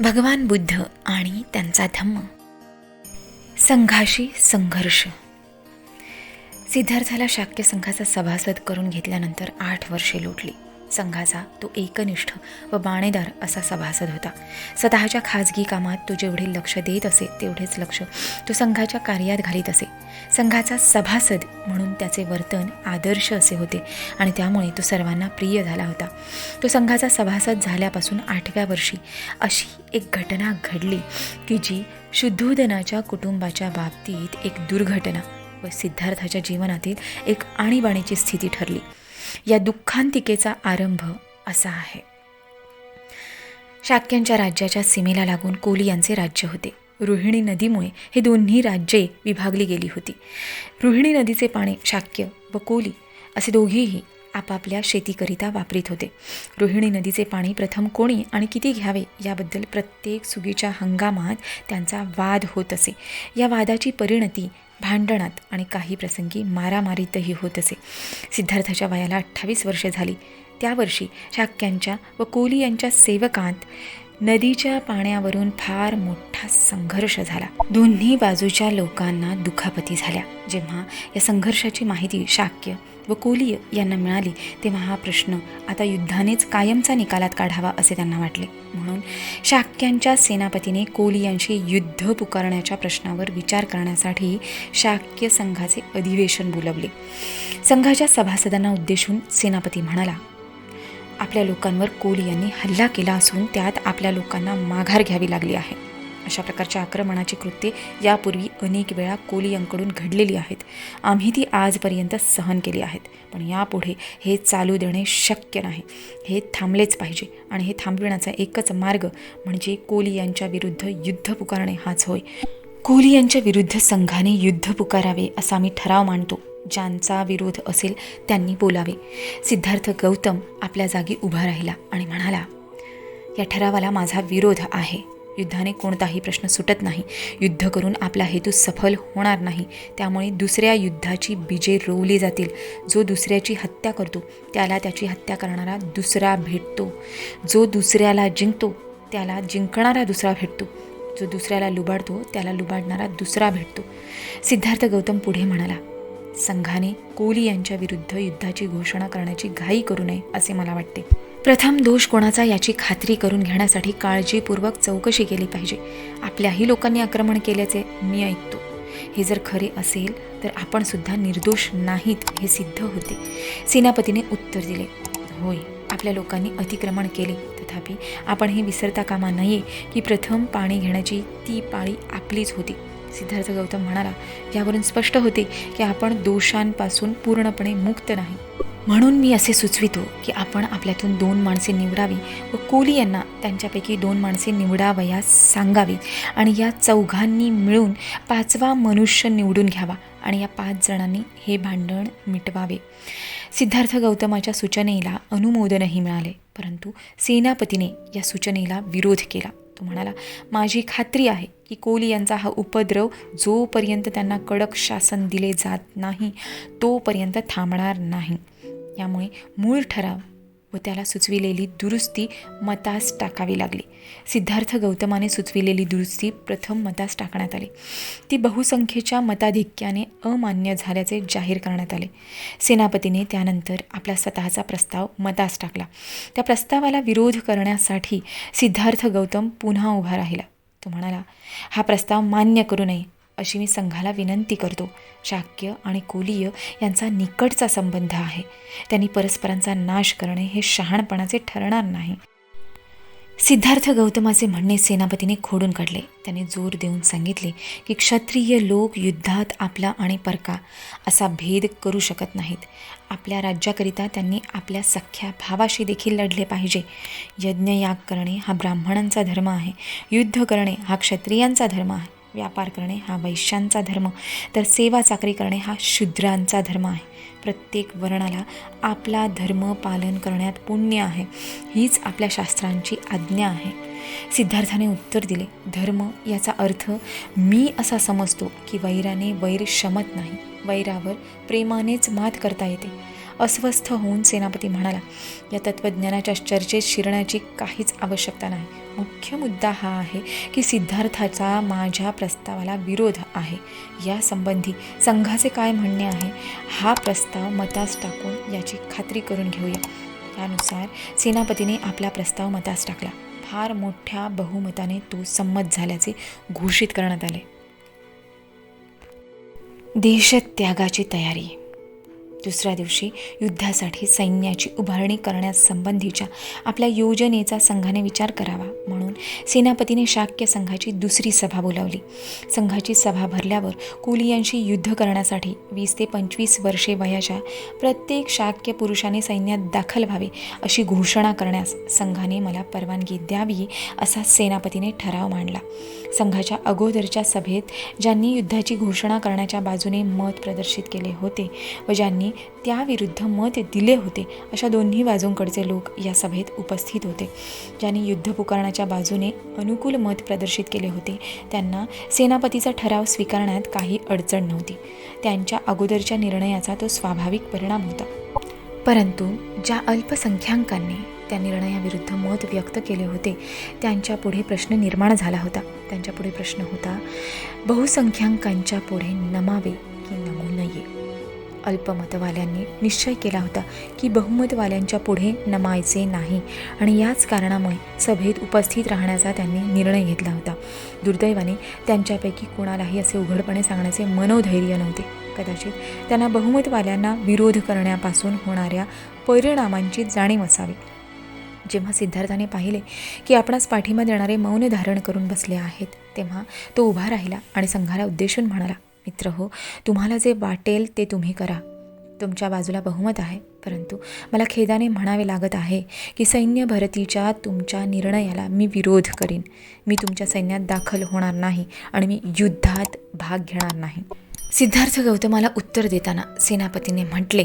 भगवान बुद्ध आणि त्यांचा धम्म. संघाशी संघर्ष. सिद्धार्थाला शाक्य संघाचा सभासद करून घेतल्यानंतर आठ वर्षे लोटली. संघाचा तो एकनिष्ठ व बाणेदार असा सभासद होता. स्वतःच्या खाजगी कामात तो जेवढे लक्ष देत असे तेवढेच लक्ष तो संघाच्या कार्यात घालीत असे. संघाचा सभासद म्हणून त्याचे वर्तन आदर्श असे होते आणि त्यामुळे तो सर्वांना प्रिय झाला होता. तो संघाचा सभासद झाल्यापासून आठव्या वर्षी अशी एक घटना घडली की जी शुद्धोदनाच्या कुटुंबाच्या बाबतीत एक दुर्घटना व सिद्धार्थाच्या जीवनातील एक आणीबाणीची स्थिती ठरली. या दुःखांतिकेचा आरंभ असा आहे. शाक्यांच्या राज्याच्या सीमेला लागून कोली यांचे राज्य होते. रोहिणी नदीमुळे हे दोन्ही राज्ये विभागली गेली होती. रोहिणी नदीचे पाणी शाक्य व कोली असे दोघेही आपापल्या शेतीकरिता वापरीत होते. रोहिणी नदीचे पाणी प्रथम कोणी आणि किती घ्यावे याबद्दल प्रत्येक सुगीच्या हंगामात त्यांचा वाद होत असे. या वादाची परिणती भांडणात आणि काही प्रसंगी मारामारीतही होत असे. सिद्धार्थाच्या वयाला अठ्ठावीस वर्षे झाली. त्या वर्षी शाक्यांच्या व कोली यांच्या सेवकांत नदीच्या पाण्यावरून फार मोठा संघर्ष झाला. दोन्ही बाजूच्या लोकांना दुखापती झाल्या. जेव्हा या संघर्षाची माहिती शाक्य व कोलीय यांना मिळाली तेव्हा हा प्रश्न आता युद्धानेच कायमचा निकालात काढावा असे त्यांना वाटले. म्हणून शाक्यांच्या सेनापतीने कोलियांशी युद्ध पुकारण्याच्या प्रश्नावर विचार करण्यासाठी शाक्य संघाचे अधिवेशन बोलवले. संघाच्या सभासदांना उद्देशून सेनापती म्हणाला आपल्या लोकांवर कोली यांनी हल्ला केला असून त्यात आपल्या लोकांना माघार घ्यावी लागली आहे. अशा प्रकारच्या आक्रमणाची कृत्ये यापूर्वी अनेक वेळा कोलियांकडून घडलेली आहेत. आम्ही ती आजपर्यंत सहन केली आहेत. पण यापुढे हे चालू देणे शक्य नाही. हे थांबलेच पाहिजे आणि हे थांबविण्याचा एकच मार्ग म्हणजे कोली यांच्या विरुद्ध युद्ध पुकारणे हाच होय. कोहली यांच्या विरुद्ध संघाने युद्ध पुकारावे असा मी ठराव मांडतो ज्यांचा विरोध असेल त्यांनी बोलावे. सिद्धार्थ गौतम आपल्या जागी उभा राहिला आणि म्हणाला या ठरावाला माझा विरोध आहे. युद्धाने कोणताही प्रश्न सुटत नाही. युद्ध करून आपला हेतू सफल होणार नाही. त्यामुळे दुसऱ्या युद्धाची बीजे रोवली जातील. जो दुसऱ्याची हत्या करतो त्याला त्याची हत्या करणारा दुसरा भेटतो. जो दुसऱ्याला जिंकतो त्याला जिंकणारा दुसरा भेटतो. जो दुसऱ्याला लुबाडतो त्याला लुबाडणारा दुसरा भेटतो. सिद्धार्थ गौतम पुढे म्हणाला संघाने कोहली यांच्या विरुद्ध युद्धाची घोषणा करण्याची घाई करू नये असे मला वाटते. प्रथम दोष कोणाचा याची खात्री करून घेण्यासाठी काळजीपूर्वक चौकशी केली पाहिजे. आपल्याही लोकांनी आक्रमण केल्याचे मी ऐकतो. हे जर खरे असेल तर आपण सुद्धा निर्दोष नाहीत हे सिद्ध होते. सेनापतीने उत्तर दिले होय आपल्या लोकांनी अतिक्रमण केले. तथापि आपण हे विसरता कामा नये की प्रथम पाणी घेण्याची ती पाळी आपलीच होती. सिद्धार्थ गौतम म्हणाला यावरून स्पष्ट होते की आपण दोषांपासून पूर्णपणे मुक्त नाही. म्हणून मी असे सुचवितो की आपण आपल्यातून दोन माणसे निवडावी व कोली यांना त्यांच्यापैकी दोन माणसे निवडावयास सांगावी आणि या चौघांनी मिळून पाचवा मनुष्य निवडून घ्यावा आणि या पाच जणांनी हे भांडण मिटवावे. सिद्धार्थ गौतमाच्या सूचनेला अनुमोदनही मिळाले परंतु सेनापतीने या सूचनेला विरोध केला. तो म्हणाला माझी खात्री आहे की कोली यांचा हा उपद्रव जोपर्यंत त्यांना कडक शासन दिले जात नाही तोपर्यंत थांबणार नाही. यामुळे मूळ ठराव व त्याला सुचविलेली दुरुस्ती मतास टाकावी लागली. सिद्धार्थ गौतमाने सुचविलेली दुरुस्ती प्रथम मतास टाकण्यात आली. ती बहुसंख्येच्या मताधिक्याने अमान्य झाल्याचे जाहीर करण्यात आले. सेनापतीने त्यानंतर आपला स्वतःचा प्रस्ताव मतास टाकला. त्या प्रस्तावाला विरोध करण्यासाठी सिद्धार्थ गौतम पुन्हा उभा राहिला. तो म्हणाला हा प्रस्ताव मान्य करू नये. अशी मी संघाला विनंती करतो. शाक्य आणि कोलीय यांचा निकटचा संबंध आहे. त्यांनी परस्परांचा नाश करणे हे शहाणपणाचे ठरणार नाही. सिद्धार्थ गौतमाचे म्हणणे सेनापतीने खोडून काढले. त्याने जोर देऊन सांगितले की क्षत्रिय लोक युद्धात आपला आणि परका असा भेद करू शकत नाहीत. आपल्या राज्याकरिता त्यांनी आपल्या सख्या भावाशी देखील लढले पाहिजे. यज्ञयाग करणे हा ब्राह्मणांचा धर्म आहे. युद्ध करणे हा क्षत्रियांचा धर्म आहे. व्यापार करणे हा वैश्यांचा धर्म. तर सेवा चाकरी करणे हा शूद्रांचा धर्म आहे. प्रत्येक वर्णाला आपला धर्म पालन करण्यात पुण्य आहे. हीच आपल्या शास्त्रांची आज्ञा आहे. सिद्धार्थाने उत्तर दिले धर्म याचा अर्थ मी असा समजतो की वैराने वैर शमत नाही. वैरावर प्रेमानेच मात करता येते. अस्वस्थ होऊन सेनापती म्हणाला या तत्त्वज्ञानाच्या चर्चेत शिरण्याची काहीच आवश्यकता नाही. मुख्य मुद्दा हा आहे की सिद्धार्थाचा माझ्या प्रस्तावाला विरोध आहे. या संबंधी संघाचे काय म्हणणे आहे हा प्रस्ताव मतास टाकून याची खात्री करून घेऊया. त्यानुसार सेनापतीने आपला प्रस्ताव मतास टाकला. फार मोठ्या बहुमताने तो संमत झाल्याचे घोषित करण्यात आले. देशत्यागाची तयारी दुसऱ्या दिवशी युद्धासाठी सैन्याची उभारणी करण्यासंबंधीच्या आपल्या योजनेचा संघाने विचार करावा म्हणून सेनापतीने शाक्य संघाची दुसरी सभा बोलावली. संघाची सभा भरल्यावर कुलियांशी युद्ध करण्यासाठी वीस ते पंचवीस वर्षे वयाच्या प्रत्येक शाक्य पुरुषाने सैन्यात दाखल व्हावे अशी घोषणा करण्यास संघाने मला परवानगी द्यावी असा सेनापतीने ठराव मांडला. संघाच्या अगोदरच्या सभेत ज्यांनी युद्धाची घोषणा करण्याच्या बाजूने मत प्रदर्शित केले होते व ज्यांनी त्याविरुद्ध मत दिले होते. अशा दोन्ही बाजूंकडचे लोक या सभेत उपस्थित होते. ज्यांनी युद्ध पुकारण्याच्या बाजूने अनुकूल मत प्रदर्शित केले होते त्यांना सेनापतीचा ठराव स्वीकारण्यात काही अडचण नव्हती. त्यांच्या अगोदरच्या निर्णयाचा तो स्वाभाविक परिणाम होता. परंतु ज्या अल्पसंख्याकांनी त्या निर्णयाविरुद्ध मत व्यक्त केले होते त्यांच्या पुढे प्रश्न निर्माण झाला होता. त्यांच्या पुढे प्रश्न होता बहुसंख्याकांच्या पुढे नमावे की नमू नये. अल्पमतवाल्यांनी निश्चय केला होता की बहुमतवाल्यांच्या पुढे नमायचे नाही. आणि याच कारणामुळे सभेत उपस्थित राहण्याचा त्यांनी निर्णय घेतला होता. दुर्दैवाने त्यांच्यापैकी कोणालाही असे उघडपणे सांगण्याचे मनोधैर्य नव्हते. कदाचित त्यांना बहुमतवाल्यांना विरोध करण्यापासून होणाऱ्या परिणामांची जाणीव असावी. जेव्हा सिद्धार्थाने पाहिले की आपणास पाठिंबा देणारे मौन धारण करून बसले आहेत तेव्हा तो उभा राहिला आणि संघाला उद्देशून म्हणाला मित्र हो तुम्हाला जे वाटेल ते तुम्ही करा. तुमच्या बाजूला बहुमत आहे परंतु मला खेदाने म्हणावे लागत आहे की सैन्य भरतीच्या तुमच्या निर्णयाला मी विरोध करीन. मी तुमच्या सैन्यात दाखल होणार नाही आणि मी युद्धात भाग घेणार नाही. सिद्धार्थ गौतमाला उत्तर देताना सेनापतीने म्हटले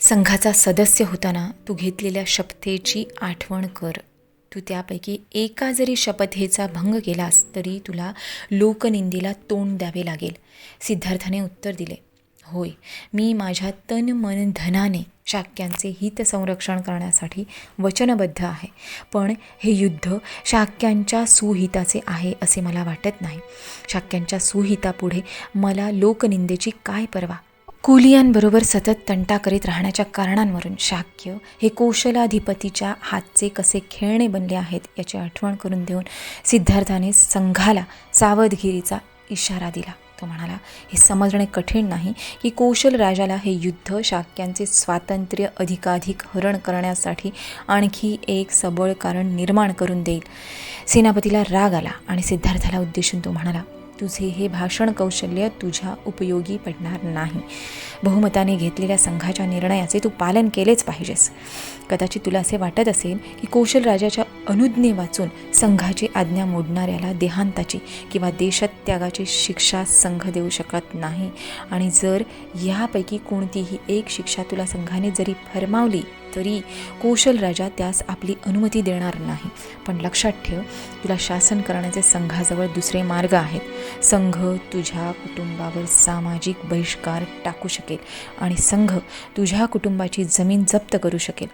संघाचा सदस्य होताना तू घेतलेल्या शपथेची आठवण कर. तू त्यापैकी एका जरी शपथेचा भंग केलास तरी तुला लोकनिंदेला तोंड द्यावे लागेल. सिद्धार्थाने उत्तर दिले होय मी माझ्या तन मन धनाने शाक्यांचे हित संरक्षण करण्यासाठी वचनबद्ध आहे. पण हे युद्ध शाक्यांच्या सुहिताचे आहे असे मला वाटत नाही. शाक्यांच्या सुहितापुढे मला लोकनिंदेची काय पर्वा? कुलियांबरोबर सतत तंटा करीत राहण्याच्या कारणांवरून शाक्य हे कौशलाधिपतीच्या हातचे कसे खेळणे बनले आहेत याची आठवण करून देऊन सिद्धार्थाने संघाला सावधगिरीचा इशारा दिला. तो म्हणाला हे समजणे कठीण नाही की कौशल राजाला हे युद्ध शाक्यांचे स्वातंत्र्य अधिकाधिक हरण करण्यासाठी आणखी एक सबळ कारण निर्माण करून देईल. सेनापतीला राग आला आणि सिद्धार्थाला उद्देशून तो म्हणाला तुझे हे भाषण कौशल्य तुझ्या उपयोगी पडणार नाही. बहुमताने घेतलेल्या संघाच्या निर्णयाचे तू पालन केलेच पाहिजेस. कदाचित तुला असे वाटत असेल की कौशल राजाच्या अनुज्ञे वाचून संघाची आज्ञा मोडणाऱ्याला देहांताची किंवा देशत्यागाची शिक्षा संघ देऊ शकत नाही. आणि जर यापैकी कोणतीही एक शिक्षा तुला संघाने जरी फरमावली तरी कौशल राजा त्यास आपली अनुमती देणार नाही. पण लक्षात ठेव तुला शासन करण्याचे संघाजवळ दुसरे मार्ग आहेत. संघ तुझ्या कुटुंबावर सामाजिक बहिष्कार टाकू शकेल आणि संघ तुझ्या कुटुंबाची जमीन जप्त करू शकेल.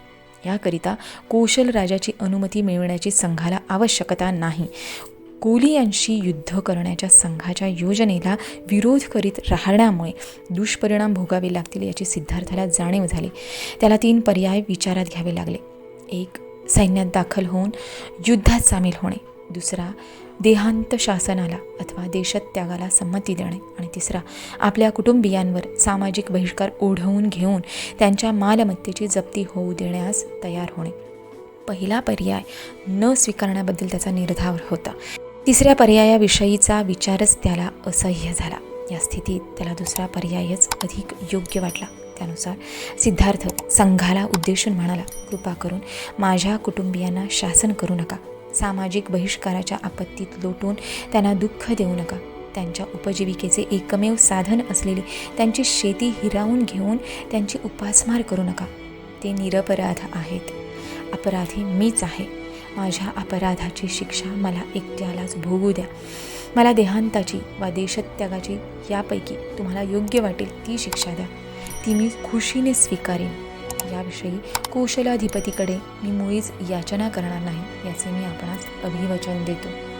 याकरिता कौशल राजाची अनुमती मिळवण्याची संघाला आवश्यकता नाही. कोलियांशी युद्ध करण्याच्या संघाच्या योजनेला विरोध करीत राहण्यामुळे दुष्परिणाम भोगावे लागतील याची सिद्धार्थाला जाणीव झाली. त्याला तीन पर्याय विचारात घ्यावे लागले. एक सैन्यात दाखल होऊन युद्धात सामील होणे. दुसरा देहांत शासनाला अथवा देशत्यागाला संमती देणे. आणि तिसरा आपल्या कुटुंबियांवर सामाजिक बहिष्कार ओढवून घेऊन त्यांच्या मालमत्तेची जप्ती होऊ देण्यास तयार होणे. पहिला पर्याय न स्वीकारण्याबद्दल त्याचा निर्धार होता. तिसऱ्या पर्यायाविषयीचा विचारच त्याला असह्य झाला. या स्थितीत त्याला दुसरा पर्यायच अधिक योग्य वाटला. त्यानुसार सिद्धार्थ संघाला उद्देशून म्हणाला कृपा करून माझ्या कुटुंबियांना शासन करू नका. सामाजिक बहिष्काराच्या आपत्तीत लोटून त्यांना दुःख देऊ नका. त्यांच्या उपजीविकेचे एकमेव साधन असलेली त्यांची शेती हिरावून घेऊन त्यांची उपासमार करू नका. ते निरपराध आहेत. अपराधी मीच आहे. माझ्या अपराधाची शिक्षा मला एकट्यालाच भोगू द्या. मला देहांताची वा देशत्यागाची यापैकी तुम्हाला योग्य वाटेल ती शिक्षा द्या. ती मी खुशीने स्वीकारेन. याविषयी कौशलाधिपतीकडे मी मुळीच याचना करणार नाही याचे मी आपणास अभिवचन देतो.